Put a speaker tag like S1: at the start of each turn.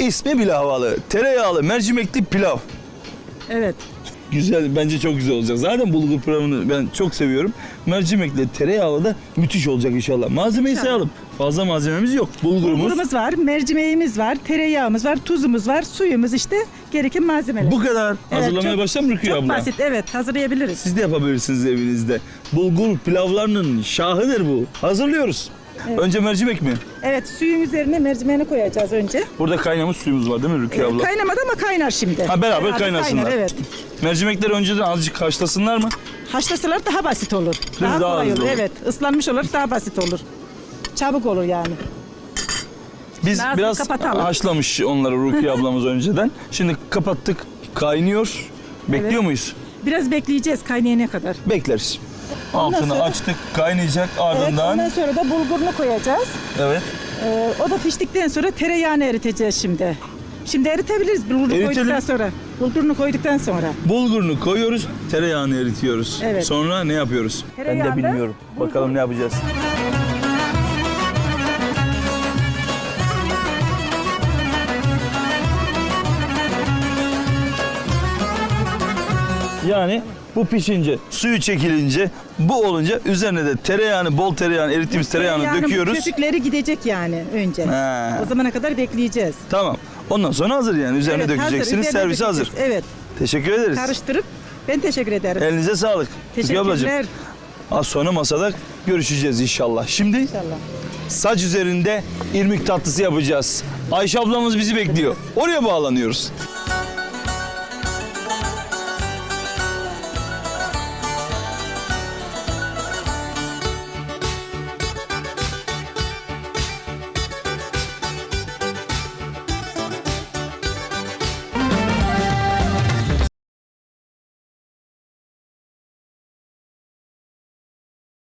S1: İsmi bile havalı. Tereyağlı mercimekli pilav.
S2: Evet.
S1: Güzel, bence çok güzel olacak. Zaten bulgur pilavını ben çok seviyorum. Mercimekli tereyağlı da müthiş olacak inşallah. Malzemeyi
S2: İnşallah.
S1: sayalım. Fazla malzememiz yok. Bulgurumuz.
S2: Bulgurumuz var, mercimeğimiz var, tereyağımız var, tuzumuz var, suyumuz işte gereken malzemeler.
S1: Bu kadar.
S2: Evet,
S1: Hazırlamaya
S2: çok-
S1: başlar mı Rukiye
S2: Çok
S1: abla?
S2: basit evet hazırlayabiliriz.
S1: Siz de yapabilirsiniz evinizde. Bulgur pilavlarının şahıdır bu. Hazırlıyoruz. Önce mercimek mi?
S2: Evet suyun üzerine mercimeğini koyacağız önce.
S1: Burada kaynamış suyumuz var değil mi Rukiye
S2: Ee,
S1: abla?
S2: kaynamadı ama kaynar şimdi.
S1: Ha, beraber kaynasınlar.
S2: Kaynar, evet.
S1: Mercimekleri önceden azıcık haşlasınlar mı?
S2: Haşlasalar daha basit olur. Daha,
S1: Daha
S2: kolay
S1: hızlı
S2: olur.
S1: olur.
S2: Evet ıslanmış olur daha basit olur. Çabuk olur yani.
S1: Biz
S2: Ağzını
S1: biraz
S2: kapatalım.
S1: haşlamış onları Rukiye ablamız önceden. Şimdi kapattık. Kaynıyor. Bekliyor
S2: Evet.
S1: muyuz?
S2: Biraz bekleyeceğiz kaynayana kadar.
S1: Bekleriz. Altını
S2: sonra-
S1: açtık. Kaynayacak
S2: Evet,
S1: ardından.
S2: ondan sonra da bulgurunu koyacağız.
S1: Evet.
S2: Ee, o da piştikten sonra tereyağını eriteceğiz şimdi. Şimdi eritebiliriz bulgurunu
S1: Eritelim.
S2: koyduktan sonra. Bulgurunu koyduktan sonra.
S1: Bulgurunu koyuyoruz. Tereyağını eritiyoruz.
S2: Evet.
S1: Sonra ne yapıyoruz? Ben de
S2: Tereyağında
S1: bilmiyorum. Bakalım ne yapacağız. Yani bu pişince, suyu çekilince, bu olunca üzerine de tereyağını, bol tereyağını, erittiğimiz tereyağını
S2: Tereyağının
S1: döküyoruz.
S2: Köpükleri gidecek yani önce.
S1: He.
S2: O zamana kadar bekleyeceğiz.
S1: Tamam. Ondan sonra hazır yani. Üzerine
S2: Evet, hazır.
S1: dökeceksiniz.
S2: Üzerine
S1: Servise hazır.
S2: dökeceğiz. Evet.
S1: Teşekkür ederiz.
S2: Karıştırıp ben teşekkür ederim.
S1: Elinize sağlık. Ablacığım.
S2: Teşekkürler.
S1: Az sonra masada görüşeceğiz inşallah. Şimdi
S2: İnşallah.
S1: saç üzerinde irmik tatlısı yapacağız. Ayşe ablamız bizi bekliyor. Oraya bağlanıyoruz.